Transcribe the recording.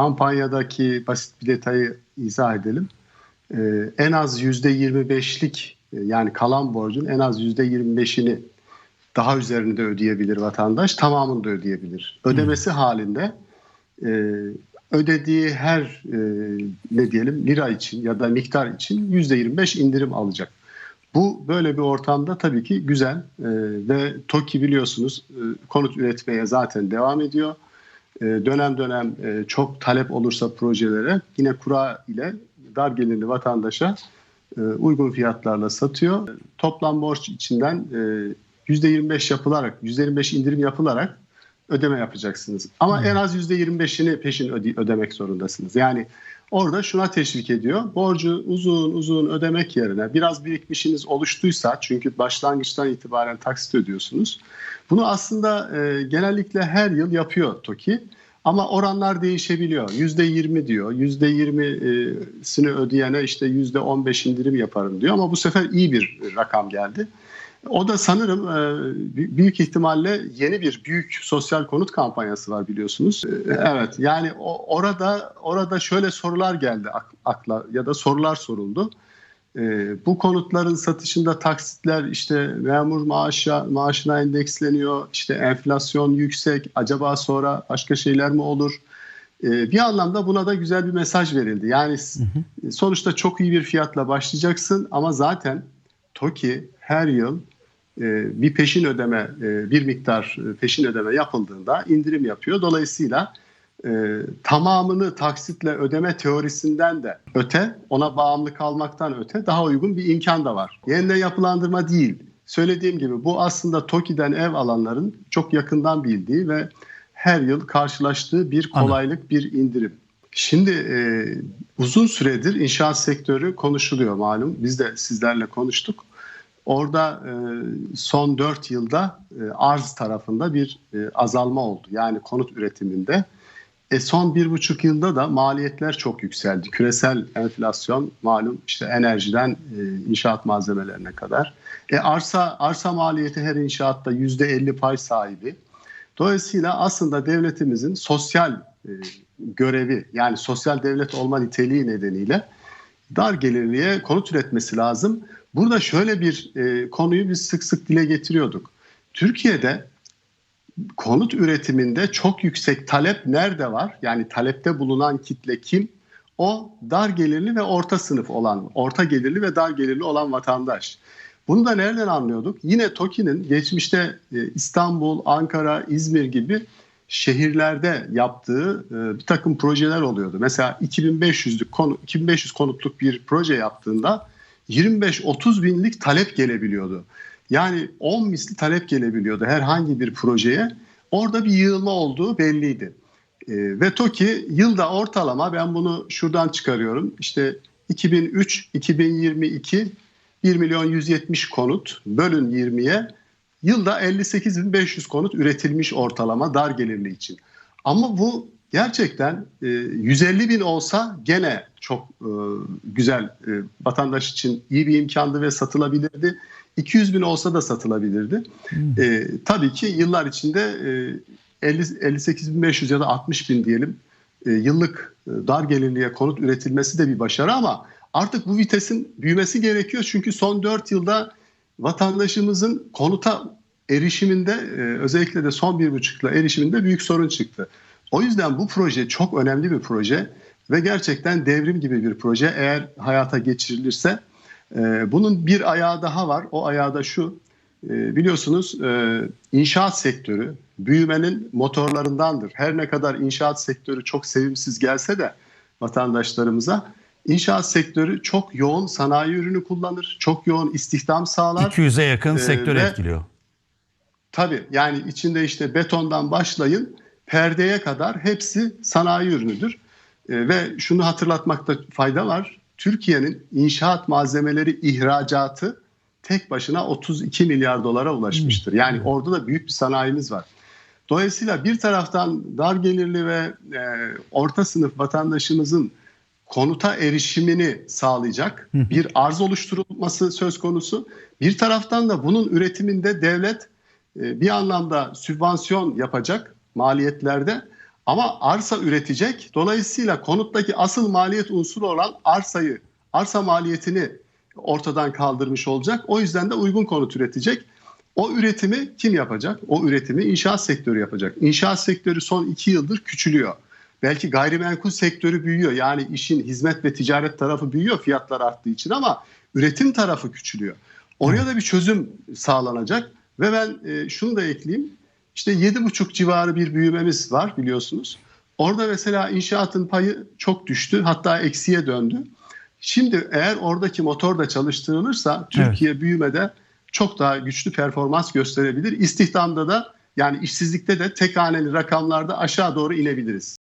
kampanyadaki basit bir detayı izah edelim. E, en az %25'lik e, yani kalan borcun en az %25'ini daha üzerinde ödeyebilir vatandaş, tamamını da ödeyebilir. Ödemesi hmm. halinde e, ödediği her e, ne diyelim lira için ya da miktar için %25 indirim alacak. Bu böyle bir ortamda tabii ki güzel e, ve TOKİ biliyorsunuz e, konut üretmeye zaten devam ediyor. E, dönem dönem e, çok talep olursa projelere yine kura ile dar gelirli vatandaşa e, uygun fiyatlarla satıyor. Toplam borç içinden e, %25 yapılarak, %25 indirim yapılarak ödeme yapacaksınız. Ama hmm. en az %25'ini peşin öde- ödemek zorundasınız. Yani orada şuna teşvik ediyor. Borcu uzun uzun ödemek yerine biraz birikmişiniz oluştuysa çünkü başlangıçtan itibaren taksit ödüyorsunuz. Bunu aslında e, genellikle her yıl yapıyor TOKİ. Ama oranlar değişebiliyor. Yüzde yirmi diyor. Yüzde yirmisini ödeyene işte yüzde on beş indirim yaparım diyor. Ama bu sefer iyi bir rakam geldi. O da sanırım e, büyük ihtimalle yeni bir büyük sosyal konut kampanyası var biliyorsunuz. E, evet yani orada orada şöyle sorular geldi akla ya da sorular soruldu. E, bu konutların satışında taksitler işte memur maaşa, maaşına endeksleniyor, işte enflasyon yüksek, acaba sonra başka şeyler mi olur? bir anlamda buna da güzel bir mesaj verildi. Yani hı hı. sonuçta çok iyi bir fiyatla başlayacaksın ama zaten TOKİ her yıl e, bir peşin ödeme, e, bir miktar e, peşin ödeme yapıldığında indirim yapıyor. Dolayısıyla tamamını taksitle ödeme teorisinden de öte, ona bağımlı kalmaktan öte daha uygun bir imkan da var. Yeniden yapılandırma değil. Söylediğim gibi bu aslında TOKİ'den ev alanların çok yakından bildiği ve her yıl karşılaştığı bir kolaylık, bir indirim. Şimdi e, uzun süredir inşaat sektörü konuşuluyor malum. Biz de sizlerle konuştuk. Orada e, son 4 yılda e, arz tarafında bir e, azalma oldu. Yani konut üretiminde. E, son bir buçuk yılda da maliyetler çok yükseldi. Küresel enflasyon malum işte enerjiden inşaat malzemelerine kadar. E, arsa arsa maliyeti her inşaatta yüzde 50 pay sahibi. Dolayısıyla aslında devletimizin sosyal görevi yani sosyal devlet olma niteliği nedeniyle dar gelirliye konut üretmesi lazım. Burada şöyle bir e, konuyu biz sık sık dile getiriyorduk. Türkiye'de konut üretiminde çok yüksek talep nerede var? Yani talepte bulunan kitle kim? O dar gelirli ve orta sınıf olan, orta gelirli ve dar gelirli olan vatandaş. Bunu da nereden anlıyorduk? Yine TOKİ'nin geçmişte e, İstanbul, Ankara, İzmir gibi şehirlerde yaptığı e, bir takım projeler oluyordu. Mesela 2500'lük konu 2500 konutluk bir proje yaptığında 25-30 binlik talep gelebiliyordu. Yani 10 misli talep gelebiliyordu herhangi bir projeye. Orada bir yığılma olduğu belliydi. E, ve TOKİ yılda ortalama ben bunu şuradan çıkarıyorum. İşte 2003-2022 1 milyon 170 konut bölün 20'ye yılda 58.500 konut üretilmiş ortalama dar gelirli için. Ama bu gerçekten 150 e, bin olsa gene çok e, güzel e, vatandaş için iyi bir imkandı ve satılabilirdi. 200 bin olsa da satılabilirdi. Hmm. tabii ki yıllar içinde 58.500 ya da 60 bin diyelim yıllık dar gelirliye konut üretilmesi de bir başarı ama artık bu vitesin büyümesi gerekiyor. Çünkü son 4 yılda vatandaşımızın konuta erişiminde özellikle de son bir buçukla erişiminde büyük sorun çıktı. O yüzden bu proje çok önemli bir proje ve gerçekten devrim gibi bir proje eğer hayata geçirilirse. E, bunun bir ayağı daha var. O ayağı da şu. E, biliyorsunuz e, inşaat sektörü büyümenin motorlarındandır. Her ne kadar inşaat sektörü çok sevimsiz gelse de vatandaşlarımıza İnşaat sektörü çok yoğun sanayi ürünü kullanır. Çok yoğun istihdam sağlar. 200'e yakın ee, sektör etkiliyor. Tabii yani içinde işte betondan başlayın perdeye kadar hepsi sanayi ürünüdür. E, ve şunu hatırlatmakta fayda var. Türkiye'nin inşaat malzemeleri ihracatı tek başına 32 milyar dolara ulaşmıştır. Yani orada da büyük bir sanayimiz var. Dolayısıyla bir taraftan dar gelirli ve e, orta sınıf vatandaşımızın konuta erişimini sağlayacak bir arz oluşturulması söz konusu. Bir taraftan da bunun üretiminde devlet e, bir anlamda sübvansiyon yapacak maliyetlerde Ama arsa üretecek. Dolayısıyla konuttaki asıl maliyet unsuru olan arsayı, arsa maliyetini ortadan kaldırmış olacak. O yüzden de uygun konut üretecek. O üretimi kim yapacak? O üretimi inşaat sektörü yapacak. İnşaat sektörü son iki yıldır küçülüyor. Belki gayrimenkul sektörü büyüyor. Yani işin hizmet ve ticaret tarafı büyüyor fiyatlar arttığı için ama üretim tarafı küçülüyor. Oraya da bir çözüm sağlanacak. Ve ben e, şunu da ekleyeyim. İşte 7,5 civarı bir büyümemiz var biliyorsunuz. Orada mesela inşaatın payı çok düştü hatta eksiye döndü. Şimdi eğer oradaki motor da çalıştırılırsa Türkiye evet. büyümede çok daha güçlü performans gösterebilir. İstihdamda da yani işsizlikte de tek haneli rakamlarda aşağı doğru inebiliriz.